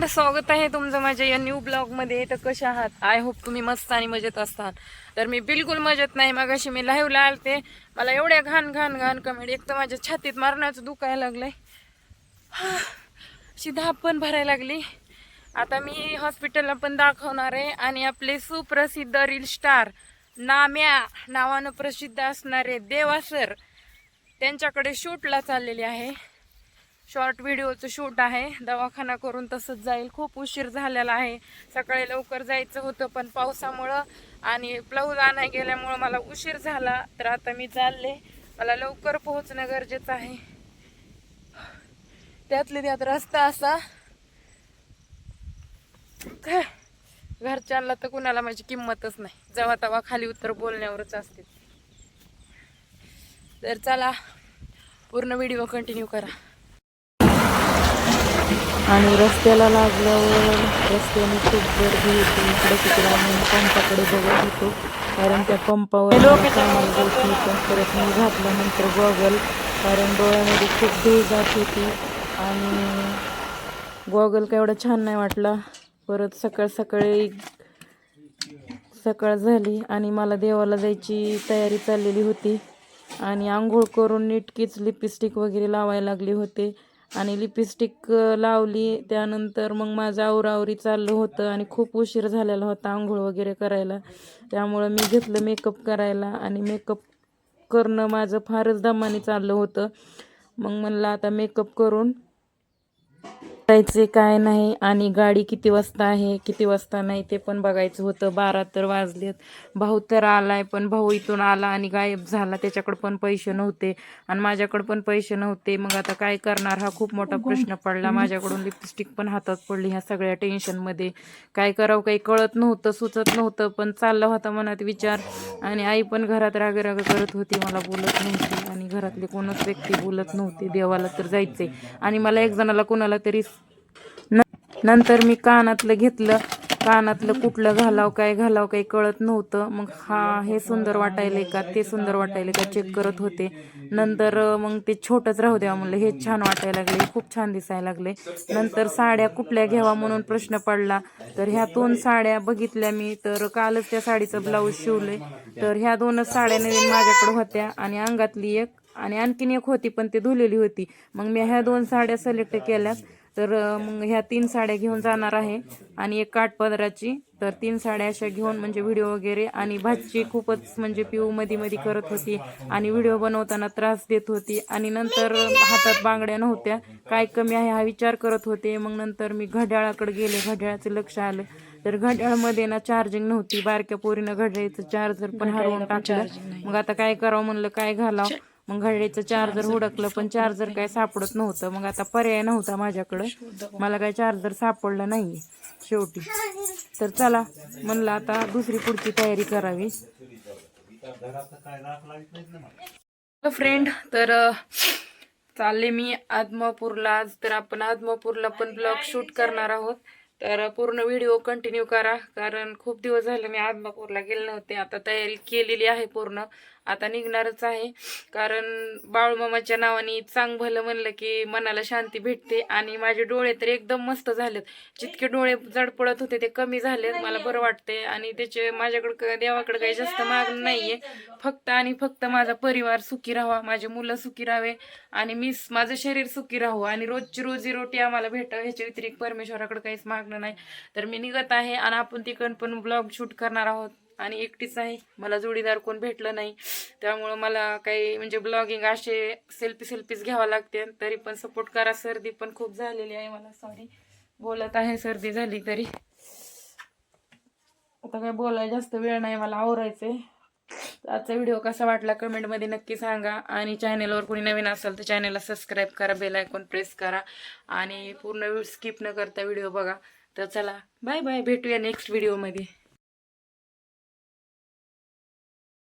Friend स्वागत आहे तुमचं माझ्या या न्यू ब्लॉगमध्ये तर कसे आहात? आय होप तुम्ही मस्त आणि मजेत असतात. तर मी बिलकुल मजेत नाही. मगाशी मी लाईव्हला आलते. मला एवढ्या घाण घाण घाण कमेंट एक तर माझ्या छातीत मारण्याचं दुखायला लागलंय. अशी धाप पण भरायला लागली. आता मी हॉस्पिटलला पण दाखवणार आहे. आणि आपले सुप्रसिद्ध रील स्टार नाम्या नावानं प्रसिद्ध असणारे देवा सर त्यांच्याकडे शूटला चाललेले आहे. शॉर्ट व्हिडिओचं शूट आहे. दवाखाना करून तसंच जाईल. खूप उशीर झालेला आहे. सकाळी लवकर जायचं होतं पण पावसामुळं आणि ब्लाऊज आणाय गेल्यामुळं मला उशीर झाला. तर आता मी चालले. मला लवकर पोहोचणं गरजेचं आहे. त्यातले त्यात रस्ता असा. काय घरच्यांना तर कुणाला माझी किंमतच नाही. जेव्हा तेव्हा खाली उत्तर बोलण्यावरच असते तर चला पूर्ण व्हिडिओ कंटिन्यू करा. आणि रस्त्याला लागल्यावर रस्त्याने खूप गर्दी होती. इकडे तिकडे आम्ही पंपाकडे बघत होतो. कारण त्या पंपावर होतं परत मी घातल्यानंतर गॉगल. कारण डोळ्यामध्ये खूप धूळ जात होती. आणि गॉगल काय एवढा छान नाही वाटला. परत सकाळ सकाळी सकाळ झाली आणि मला देवाला जायची तयारी चाललेली होती. आणि आंघोळ करून नीटकीच लिपस्टिक वगैरे लावायला लागले होते. आणि लिपस्टिक लावली. त्यानंतर मग माझं आवरावरी चाललं होतं आणि खूप उशीर झालेला होता आंघोळ वगैरे करायला. त्यामुळं मी घेतलं मेकअप करायला आणि मेकअप करणं माझं फारच दमाने चाललं होतं. मग म्हणलं आता मेकअप करून करायचे काय नाही आणि गाडी किती वाजता आहे किती वाजता नाही ते पण बघायचं होतं. बारा तर वाजलेत. भाऊ तर आलाय पण भाऊ इथून आला आणि गायब झाला. त्याच्याकडे पण पैसे नव्हते आणि माझ्याकडे पण पैसे नव्हते. मग आता काय करणार? हा खूप मोठा प्रश्न पडला. माझ्याकडून लिपस्टिक पण हातात पडली ह्या सगळ्या टेन्शनमध्ये काय करावं? काही कळत नव्हतं सुचत नव्हतं. पण चालला होता मनात विचार आणि आई पण घरात राग राग करत होती. मला बोलत नव्हती आणि घरातले कोणच व्यक्ती बोलत नव्हते. देवाला तर जायचे आणि मला एक जणाला कोणाला तरी नंतर मी कानातलं घेतलं. कानातलं कुठलं घालाव काय घालाव काही कळत नव्हतं. मग हा हे सुंदर वाटायले का? ते सुंदर वाटायले का? चेक करत होते. नंतर मग ते छोटंच राहू द्या म्हणलं. हे छान वाटायला लागले. खूप छान दिसायला लागले. नंतर साड्या कुठल्या घ्यावा म्हणून प्रश्न पडला. तर ह्या दोन साड्या बघितल्या मी. तर कालच त्या साडीचं ब्लाऊज शिवले तर ह्या दोनच साड्या नवीन माझ्याकडे होत्या. आणि अंगातली एक आणि आणखीन एक होती पण ती धुलेली होती. मग मी ह्या दोन साड्या सिलेक्ट केल्या तर मग ह्या तीन साड्या घेऊन जाणार आहे. आणि एक काठपदराची. तर तीन साड्या अशा घेऊन म्हणजे व्हिडिओ वगैरे आणि भाजी खूपच म्हणजे पिऊ मध्ये मध्ये करत होती. आणि व्हिडिओ बनवताना त्रास देत होती. आणि नंतर हातात बांगड्या नव्हत्या. काय कमी आहे हा विचार करत होते. मग नंतर मी घड्याळाकडे गेले. घड्याळाचं लक्ष आलं. तर घड्याळमध्ये ना चार्जिंग नव्हती. बारक्या पोरीनं घड्याळीचं चार्जर पण हरवून टाकलं. मग आता काय करावं म्हणलं? काय घालावं? मग घडीचं चार्जर हुडकलं पण चार्जर काय सापडत नव्हतं मग आता पर्याय नव्हता माझ्याकडं. मला काय चार्जर सापडलं नाही शेवटी. तर चला म्हणलं आता दुसरी पुढची तयारी करावी. फ्रेंड तर चालले मी आदमापूरला. आज तर आपण आदमापूरला पण ब्लॉग शूट करणार आहोत. तर पूर्ण व्हिडिओ कंटिन्यू करा. कारण खूप दिवस झाले मी आदमापूरला गेले नव्हते. आता तयारी केलेली आहे पूर्ण. आता निघणारच आहे. कारण बाळूमामाच्या नावाने चांग भलं म्हणलं की मनाला शांती भेटते आणि माझे डोळे तर एकदम मस्त झालेत. जितके डोळे जड पडत होते ते कमी झालेत मला बरं वाटते आणि त्याचे माझ्याकडे देवाकडे काही जास्त मागणं नाहीये. फक्त आणि फक्त माझा परिवार सुखी राहावा माझे मुलं सुखी राहावे आणि मी माझं शरीर सुखी राहू आणि रोजची रोजी रोटी आम्हाला भेटावं ह्याच्या व्यतिरिक्त परमेश्वराकडे काहीच मागणं नाही. तर मी निघत आहे आणि आपण तिकडं पण ब्लॉग शूट करणार आहोत. आणि एकटीच आहे मला जोडीदार कोण भेटलं नाही. त्यामुळं मला काही म्हणजे ब्लॉगिंग असे सेल्फी सेल्फीज घ्यावं लागते. तरी पण सपोर्ट करा. सर्दी पण खूप झालेली आहे मला. सॉरी बोलत आहे सर्दी झाली तरी. आता काय बोलायला जास्त वेळ नाही. मला आवरायचंय. आजचा व्हिडिओ कसा वाटला कमेंटमध्ये नक्की सांगा. आणि चॅनेलवर कोणी नवीन असेल तर चॅनेलला सबस्क्राईब करा. बेल आयकॉन प्रेस करा. आणि पूर्ण स्किप न करता व्हिडिओ बघा. तर चला बाय बाय भेटूया नेक्स्ट व्हिडिओमध्ये